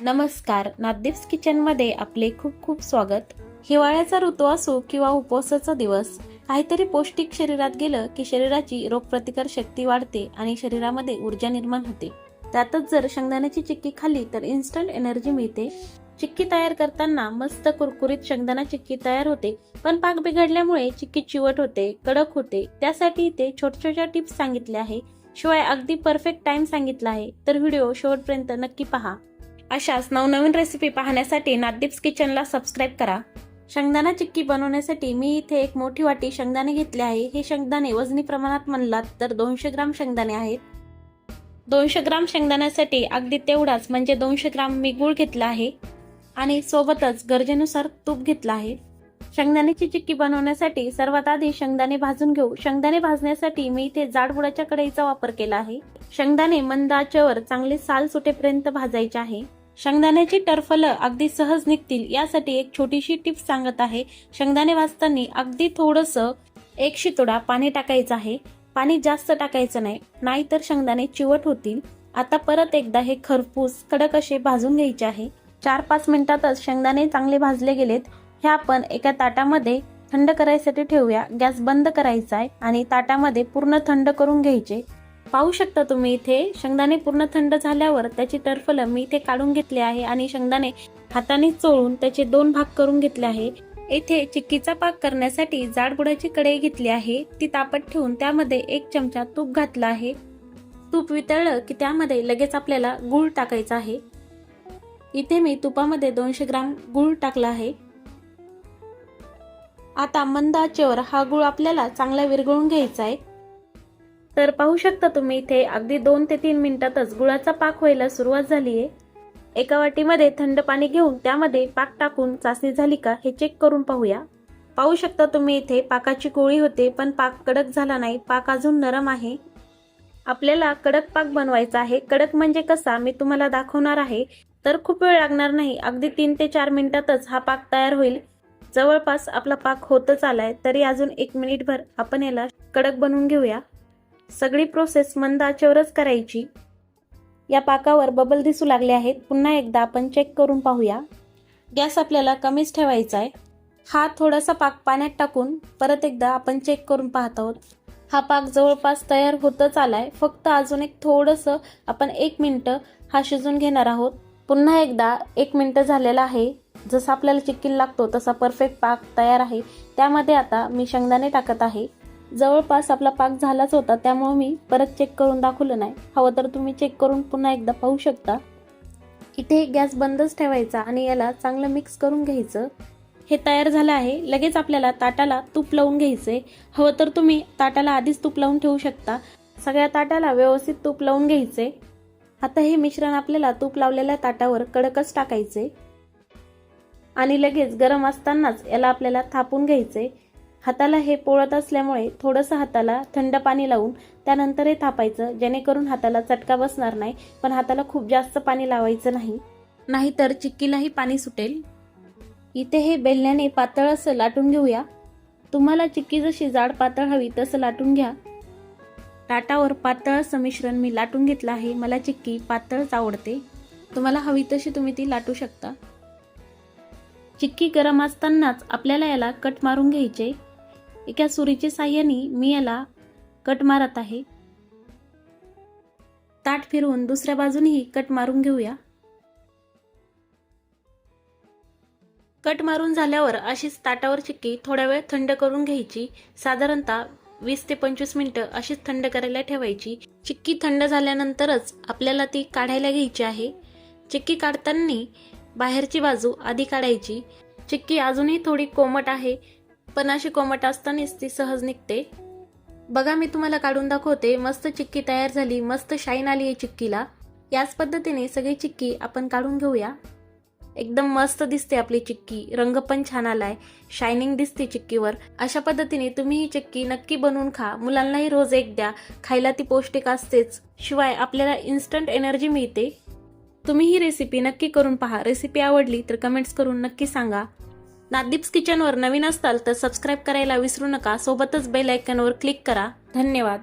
नमस्कार नादिप्स किचनमध्ये आपले खूप खूप स्वागत. हिवाळ्याचा ऋतू असो किंवा उपवासाचा दिवस काहीतरी पौष्टिक शरीरात गेलं की शरीराची रोगप्रतिकार शक्ती वाढते आणि शरीरामध्ये ऊर्जा निर्माण होते. त्यातच जर शेंगदाण्याची चिक्की खाल्ली तर इन्स्टंट एनर्जी मिळते. चिक्की तयार करताना मस्त कुरकुरीत शेंगदाणा चिक्की तयार होते पण पाक बिघडल्यामुळे चिक्की चिवट होते कडक होते. त्यासाठी ते छोट्या छोट्या टिप्स सांगितल्या आहे. शिवाय अगदी परफेक्ट टाइम सांगितला आहे. तर व्हिडिओ शेवटपर्यंत नक्की पहा. अशाच नवनवीन रेसिपी पाहण्यासाठी नादीप्स किचनला सबस्क्राईब करा. शेंगदाणा चिक्की बनवण्यासाठी मी इथे एक मोठी वाटी शेंगदाणे घेतले आहे. हे शेंगदाणे वजनी प्रमाणात म्हणलात तर दोनशे ग्राम शेंगदाणे आहेत. दोनशे ग्राम शेंगदाण्यासाठी अगदी तेवढाच म्हणजे दोनशे ग्राम मी गूळ घेतला आहे आणि सोबतच गरजेनुसार तूप घेतलं आहे. शेंगदाण्याची चिक्की बनवण्यासाठी सर्वात आधी शेंगदाणे भाजून घेऊ. शेंगदाणे भाजण्यासाठी मी इथे जाड बुडाच्या कढईचा वापर केला आहे. शेंगदाणे मंद आचेवर चांगले साल सुटेपर्यंत भाजायचे आहे. शेंगदाण्याची टरफलं अगदी सहज निघतील यासाठी एक छोटीशी टिप्स सांगत आहे. शेंगदाणे वाचताना अगदी थोडस एक शितोडा पाणी टाकायचं आहे. पाणी जास्त टाकायचं नाही नाहीतर शेंगदाणे चिवट होतील. आता परत एकदा हे खरपूस कडक असे भाजून घ्यायचे आहे. चार पाच मिनिटातच शेंगदाणे चांगले भाजले गेलेत. हे आपण एका ताटामध्ये थंड करायसाठी ठेवूया. गॅस बंद करायचा आहे आणि ताटामध्ये पूर्ण थंड करून घ्यायचे. पाहू शकता तुम्ही इथे शेंगदाणे पूर्ण थंड झाल्यावर त्याची टरफलं मी इथे काढून घेतले आहे आणि शेंगदाणे हाताने चोळून त्याचे दोन भाग करून घेतले आहे. येथे चिक्कीचा पाक करण्यासाठी जाडबुडाची कढई घेतली आहे. ती तापत ठेवून त्यामध्ये एक चमचा तूप घातला आहे. तूप वितळलं की त्यामध्ये लगेच आपल्याला गूळ टाकायचा आहे. इथे मी तुपामध्ये दोनशे ग्राम गूळ टाकला आहे. आता मंद आचेवर हा गूळ आपल्याला चांगला विरघळून घ्यायचा आहे. तर पाहू शकता तुम्ही इथे अगदी दोन ते तीन मिनिटातच गुळाचा पाक व्हायला सुरुवात झाली आहे एका वाटीमध्ये थंड पाणी घेऊन त्यामध्ये पाक टाकून चाचणी झाली का हे चेक करून पाहूया. पाहू शकता तुम्ही इथे पाकाची गोळी होते पण पाक कडक झाला नाही पाक अजून नरम आहे. आपल्याला कडक पाक बनवायचा आहे. कडक म्हणजे कसा मी तुम्हाला दाखवणार आहे. तर खूप वेळ लागणार नाही अगदी तीन ते चार मिनिटातच हा पाक तयार होईल. जवळपास आपला पाक होतच आलाय तरी अजून एक मिनिटभर आपण याला कडक बनवून घेऊया. सगळी प्रोसेस मंद आचेवरच करायची. या पाकावर बबल दिसू लागले आहेत. पुन्हा एकदा आपण चेक करून पाहूया. गॅस आपल्याला कमीच ठेवायचा आहे. हा थोडासा पाक पाण्यात टाकून परत एकदा आपण चेक करून पाहत आहोत. हा पाक जवळपास तयार होतच आलाय. फक्त अजून एक थोडंसं आपण एक मिनटं हा शिजून घेणार आहोत. पुन्हा एकदा एक मिनटं झालेला आहे. जसं आपल्याला चिक्कीला लागतो तसा परफेक्ट पाक तयार आहे. त्यामध्ये आता मी शेंगदाणे टाकत आहे. जवळपास आपला पाक झालाच होता त्यामुळे मी परत चेक करून दाखवलं नाही. हवं तर तुम्ही चेक करून पुन्हा एकदा पाहू शकता. इथे गॅस बंदच ठेवायचा आणि याला चांगलं मिक्स करून घ्यायचं. हे तयार झालं आहे. लगेच आपल्याला ताटाला तूप लावून घ्यायचे. हवं तर तुम्ही ताटाला आधीच तूप लावून ठेवू शकता. सगळ्या ताटाला व्यवस्थित तूप लावून घ्यायचे. आता हे मिश्रण आपल्याला तूप लावलेल्या ताटावर कडकच टाकायचे. आणि लगेच गरम असतानाच याला आपल्याला थापून घ्यायचे. हाताला हे पोळत असल्यामुळे थोडंसं हाताला थंड पाणी लावून त्यानंतर हे थापायचं जेणेकरून हाताला चटका बसणार नाही पण हाताला खूप जास्त पाणी लावायचं नाही. नाहीतर चिक्कीलाही पाणी सुटेल. इथे हे बेलण्याने पातळ असं लाटून घेऊया. तुम्हाला चिक्की जशी जाड पातळ हवी तसं लाटून घ्या. ताटावर पातळ असं मिश्रण मी लाटून घेतलं आहे. मला चिक्की पातळच आवडते. तुम्हाला हवी तशी तुम्ही ती लाटू शकता. चिक्की गरम असतानाच आपल्याला याला कट मारून घ्यायचे. एका सुरीच्या साह्याने मी याला कट मारत आहे. ताट फिरवून दुसऱ्या बाजूनेही कट मारून घेऊया. कट मारून झाल्यावर अशीच ताटावर चिक्की थोड्या वेळ थंड करून घ्यायची. साधारणतः वीस ते पंचवीस मिनिटं अशीच थंड करायला ठेवायची. चिक्की थंड झाल्यानंतरच आपल्याला ती काढायला घ्यायची आहे. चिक्की काढताना बाहेरची बाजू आधी काढायची. चिक्की अजूनही थोडी कोमट आहे. पण अशी कोमट असतानाच ती सहज निघते. बघा मी तुम्हाला काढून दाखवते. मस्त चिक्की तयार झाली. मस्त शाईन आली आहे चिक्कीला. याच पद्धतीने सगळी चिक्की आपण काढून घेऊया. एकदम मस्त दिसते आपली चिक्की. रंग पण छान आलाय. शायनिंग दिसते चिक्कीवर. अशा पद्धतीने तुम्ही ही चिक्की नक्की बनवून खा. मुलांनाही रोज एक द्या. खायला ती पौष्टिक असतेच. शिवाय आपल्याला इन्स्टंट एनर्जी मिळते. तुम्ही ही रेसिपी नक्की करून पहा. रेसिपी आवडली तर कमेंट्स करून नक्की सांगा. नादीप्स किचनवर नवीन असताल तर सबस्क्राईब करायला विसरू नका. सोबतच बेल आयकनवर क्लिक करा. धन्यवाद.